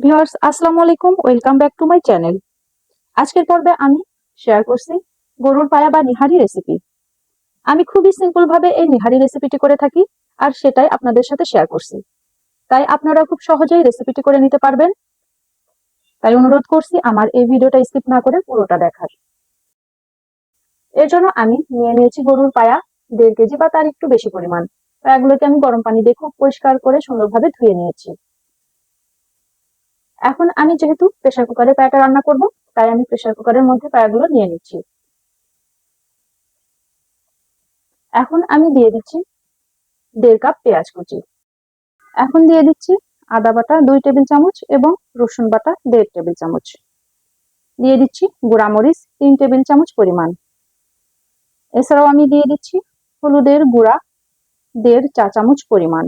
Viewers, আসসালামু আলাইকুম, welcome back to my channel. আজকের পর্বে আমি শেয়ার করছি গরুর পায়া বা নিহারি রেসিপি আমি খুবই সিম্পল ভাবে এই নিহারি রেসিপিটি করে থাকি আর সেটাই আপনাদের সাথে শেয়ার করছি। তাই আপনারা খুব সহজেই রেসিপিটি করে নিতে পারবেন। তাই অনুরোধ করছি আমার এই ভিডিওটা স্কিপ না করে পুরোটা দেখার। এর জন্য আমি নিয়ে নিয়েছি গরুর পায়া দেড় কেজি বা তার একটু বেশি পরিমাণ। পায়াগুলোকে আমি গরম পানি দিয়ে খুব পরিষ্কার করে সুন্দরভাবে ধুয়ে নিয়েছি। এখন আমি যেহেতু প্রেসার কুকারে পায়াটা রান্না করব, তাই আমি প্রেসার কুকারের মধ্যে পায়াগুলো নিয়ে নিচ্ছি। এখন আমি দিয়ে দিচ্ছি দেড় কাপ পেঁয়াজ কুচি। এখন দিয়ে দিচ্ছি আদা বাটা দুই টেবিল চামচ এবং রসুন বাটা দেড় টেবিল চামচ। দিয়ে দিচ্ছি গুঁড়ামরিচ তিন টেবিল চামচ পরিমাণ। এছাড়াও আমি দিয়ে দিচ্ছি হলুদের গুঁড়া দেড় চা চামচ পরিমাণ।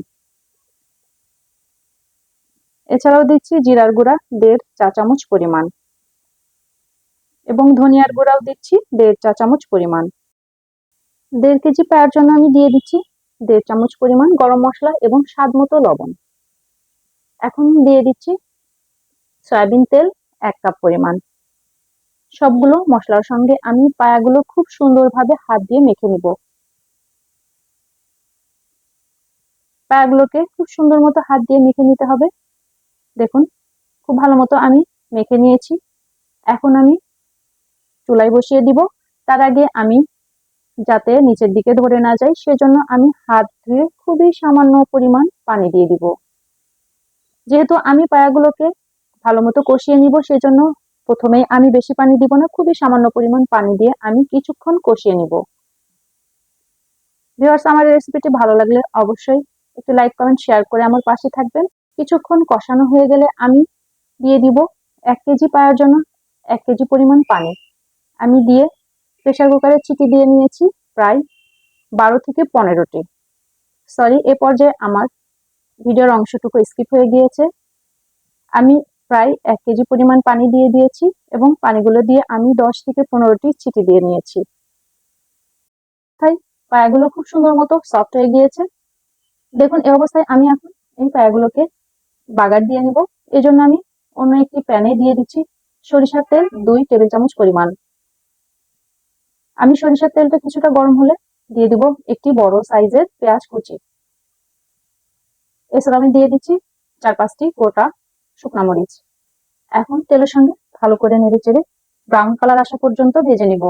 এছাড়াও দিচ্ছি জিরার গুঁড়া, দেড় চা চামচ পরিমাণ। এবং ধনিয়ার গুঁড়াও দিচ্ছি দেড় চা চামচ পরিমাণ। দেড় কেজি পায়ার জন্য আমি দিয়ে দিচ্ছি দেড় চামচ পরিমাণ গরম মশলা এবং স্বাদ মতো লবণ। এখন দিয়ে দিচ্ছি সয়াবিন তেল এক কাপ পরিমাণ। সবগুলো মশলার সঙ্গে আমি পায়াগুলো খুব সুন্দরভাবে হাত দিয়ে মেখে নিব। পায়াগুলোকে খুব সুন্দর মতো হাত দিয়ে মেখে নিতে হবে। দেখুন, খুব ভালো মতো আমি মেখে নিয়েছি। এখন আমি চুলাই বসিয়ে দিব। তার আগে আমি যাতে নিচের দিকে ধরে না যায় সেজন্য আমি হাত ধুয়ে খুবই সামান্য পরিমাণ পানি দিয়ে দিব। যেহেতু আমি পায়াগুলোকে ভালো মতো কষিয়ে নিব, সেজন্য প্রথমেই আমি বেশি পানি দিব না, খুবই সামান্য পরিমাণ পানি দিয়ে আমি কিছুক্ষণ কষিয়ে নিব। ভিউয়ার্স, আমার রেসিপিটি ভালো লাগলে অবশ্যই একটু লাইক কমেন্ট শেয়ার করে আমার পাশে থাকবেন। কিছুক্ষণ কষানো হয়ে গেলে আমি দিয়ে দিব এক কেজি পাওয়ার জন্য এক কেজি পরিমাণ পানি। আমি দিয়ে প্রেশার কুকারে চিটি দিয়ে নিয়েছি প্রায় বারো থেকে পনেরোটি। সরি এ পর্যায়ে আমার ভিডিওর অংশটুকু স্কিপ হয়ে গিয়েছে। আমি প্রায় এক কেজি পরিমাণ পানি দিয়ে দিয়েছি এবং পানিগুলো দিয়ে আমি দশ থেকে পনেরোটি চিটি দিয়ে নিয়েছি। তাই পায়াগুলো খুব সুন্দর মতো সফট হয়ে গিয়েছে। দেখুন এই অবস্থায় আমি এখন এই পায়াগুলোকে বাগার দিয়ে নিব। এই জন্য আমি অন্য একটি প্যানে দিয়ে দিচ্ছি সরিষার তেল, দুই টেবিল চামচ পরিমাণ। আমি সরিষার তেলটা কিছুটা গরম হলে দিয়ে দিব একটি বড় সাইজের পেঁয়াজ কুচি। এছাড়া আমি দিয়ে দিচ্ছি চার পাঁচটি গোটা শুকনা মরিচ। এখন তেলের সঙ্গে ভালো করে নেড়ে চেড়ে ব্রাউন কালার আসা পর্যন্ত ভেজে নিব।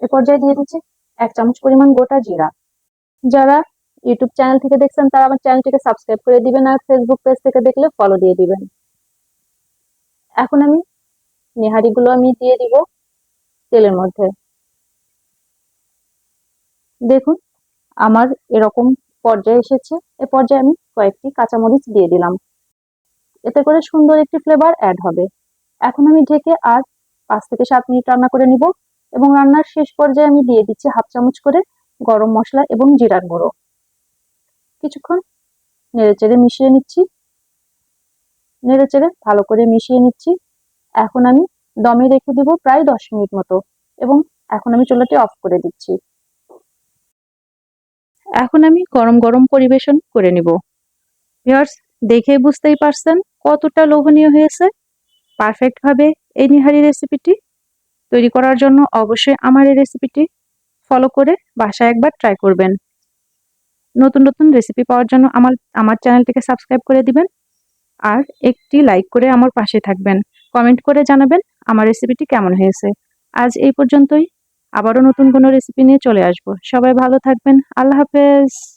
এ পর্যায়ে দিয়ে দিচ্ছি এক চামচ পরিমাণ গোটা জিরা। যারা ইউটিউব চ্যানেল থেকে দেখছেন তারা আমার চ্যানেলটিকে সাবস্ক্রাইব করে দিবেন আর ফেসবুক পেজ থেকে দেখলে ফলো দিয়ে দিবেন। এখন আমি নেহারিগুলো আমি দিয়ে দিব তেলের মধ্যে। দেখুন, আমার এরকম পর্যায়ে এসেছে। এ পর্যায়ে আমি কয়েকটি কাঁচামরিচ দিয়ে দিলাম। এতে করে সুন্দর একটি ফ্লেভার অ্যাড হবে। এখন আমি ঢেকে আর পাঁচ থেকে সাত মিনিট রান্না করে নিব এবং রান্নার শেষ পর্যায়ে আমি দিয়ে দিচ্ছি হাফ চামচ করে গরম মশলা এবং জিরার গুঁড়ো। কিছুক্ষণ নেড়ে চেড়ে মিশিয়ে নিচ্ছি। নেড়েচেড়ে ভালো করে মিশিয়ে নিচ্ছি। এখন আমি দমে রেখে দিব প্রায় দশ মিনিট মতো এবং এখন আমি চুলাটি অফ করে দিচ্ছি। এখন আমি গরম গরম পরিবেশন করে নিব। ভিউয়ার্স দেখে বুঝতেই পারছেন কতটা লোভনীয় হয়েছে। পারফেক্ট ভাবে এই নিহারি রেসিপিটি তৈরি করার জন্য অবশ্যই আমার এই রেসিপিটি ফলো করে বাসায় একবার ট্রাই করবেন। নতুন নতুন রেসিপি পাওয়ার জন্য আমার আমার চ্যানেলটিকে সাবস্ক্রাইব করে দিবেন আর একটি লাইক করে আমার পাশে থাকবেন। কমেন্ট করে জানাবেন আমার রেসিপিটি কেমন হয়েছে। আজ এই পর্যন্তই। আবারও নতুন কোনো রেসিপি নিয়ে চলে আসব। সবাই ভালো থাকবেন। আল্লাহ হাফেজ।